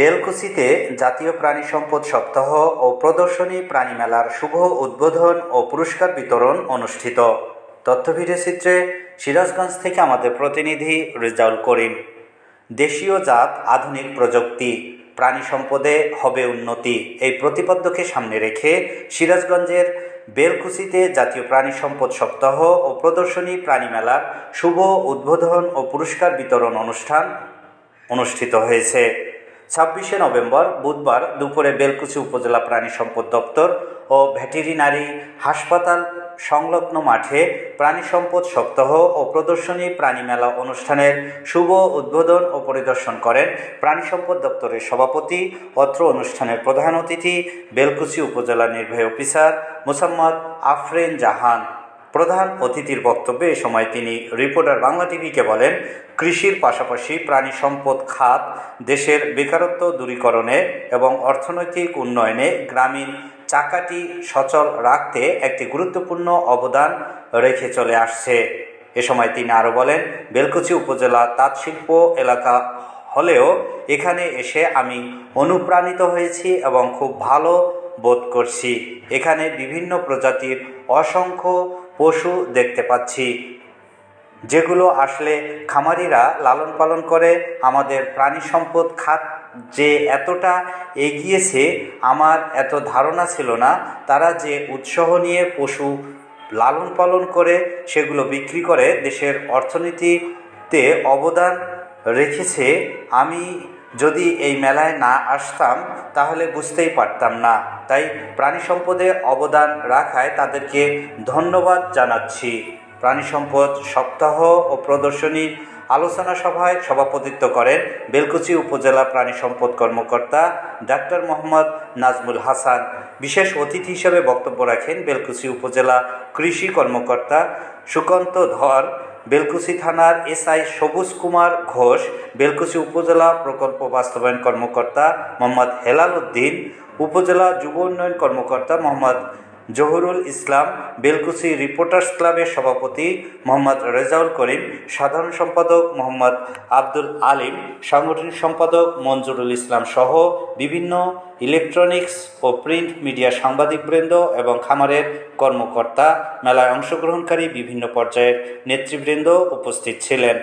বেলকুচিতে জাতীয় প্রাণী সম্পদ সপ্তাহ ও প্রদর্শনী প্রাণী মেলার শুভ উদ্বোধন ও পুরস্কার বিতরণ অনুষ্ঠিত। তথ্য চিত্রে সিরাজগঞ্জ থেকে আমাদের প্রতিনিধি রেজাউল করিম। দেশীয় জাত, আধুনিক প্রযুক্তি, প্রাণী সম্পদে হবে উন্নতি। এই প্রতিপাদ্যকে সামনে রেখে সিরাজগঞ্জের বেলকুচিতে জাতীয় প্রাণী সম্পদ সপ্তাহ ও প্রদর্শনী প্রাণী মেলার শুভ উদ্বোধন ও পুরস্কার বিতরণ অনুষ্ঠান অনুষ্ঠিত হয়েছে। ছাব্বিশে নভেম্বর, বুধবার দুপুরে বেলকুচি উপজেলা প্রাণী সম্পদ দপ্তর ও ভেটেরিনারি হাসপাতাল সংলগ্ন মাঠে প্রাণী সম্পদ সপ্তাহ ও প্রদর্শনী প্রাণী মেলা অনুষ্ঠানের শুভ উদ্বোধন ও পরিদর্শন করেন প্রাণী সম্পদ দপ্তরের সভাপতি, অত্র অনুষ্ঠানের প্রধান অতিথি, বেলকুচি উপজেলা নির্বাহী অফিসার মোসাম্মদ আফরিন জাহান। প্রধান অতিথির বক্তব্যে এ সময় তিনি রিপোর্টার বাংলা টিভিকে বলেন, কৃষির পাশাপাশি প্রাণী সম্পদ খাত দেশের বেকারত্ব দূরীকরণে এবং অর্থনৈতিক উন্নয়নে গ্রামীণ চাকাটি সচল রাখতে একটি গুরুত্বপূর্ণ অবদান রেখে চলে আসছে। এ সময় তিনি আরও বলেন, বেলকুচি উপজেলা তাঁতশিল্প এলাকা হলেও এখানে এসে আমি অনুপ্রাণিত হয়েছি এবং খুব ভালো বোধ করছি। এখানে বিভিন্ন প্রজাতির অসংখ্য পশু দেখতে পাচ্ছি। যেগুলো আসলে খামারিরা লালন পালন করে, আমাদের প্রাণী সম্পদ খাত যে এতটা এগিয়েছে, আমার এত ধারণা ছিল না। তারা যে উৎসাহ নিয়ে পশু লালন পালন করে, সেগুলো বিক্রি করে, দেশের অর্থনীতিতে অবদান রেখেছে। আমি যদি এই মেলায় না আসতাম, তাহলে বুঝতেই পারতাম না। তাই প্রাণী সম্পদে অবদান রাখায় তাদেরকে ধন্যবাদ জানাচ্ছি। প্রাণী সম্পদ সপ্তাহ ও প্রদর্শনীর আলোচনা সভায় সভাপতিত্ব করেন বেলকুচি উপজেলা প্রাণী সম্পদ কর্মকর্তা ডাক্তার মোহাম্মদ নাজমুল হাসান। বিশেষ অতিথি হিসেবে বক্তব্য রাখেন বেলকুচি উপজেলা কৃষি কর্মকর্তা সুকান্ত ধর বেলকুচি থানার এসআই সবুজ কুমার ঘোষ, বেলকুচি উপজেলা প্রকল্প বাস্তবায়ন কর্মকর্তা মোহাম্মদ হেলাল উদ্দিন, উপজেলা যুব উন্নয়ন কর্মকর্তা মোহাম্মদ জহুরুল ইসলাম বেলকুচি রিপোর্টার্স ক্লাবের সভাপতি মোহাম্মদ রেজাউল করিম, সাধারণ সম্পাদক মোহাম্মদ আব্দুল আলিম, সাংগঠনিক সম্পাদক মঞ্জুরুল ইসলাম সহ বিভিন্ন ইলেকট্রনিক্স ও প্রিন্ট মিডিয়া সাংবাদিকবৃন্দ এবং খামারের কর্মকর্তা মেলায় অংশগ্রহণকারী বিভিন্ন পর্যায়ের নেতৃবৃন্দ উপস্থিত ছিলেন।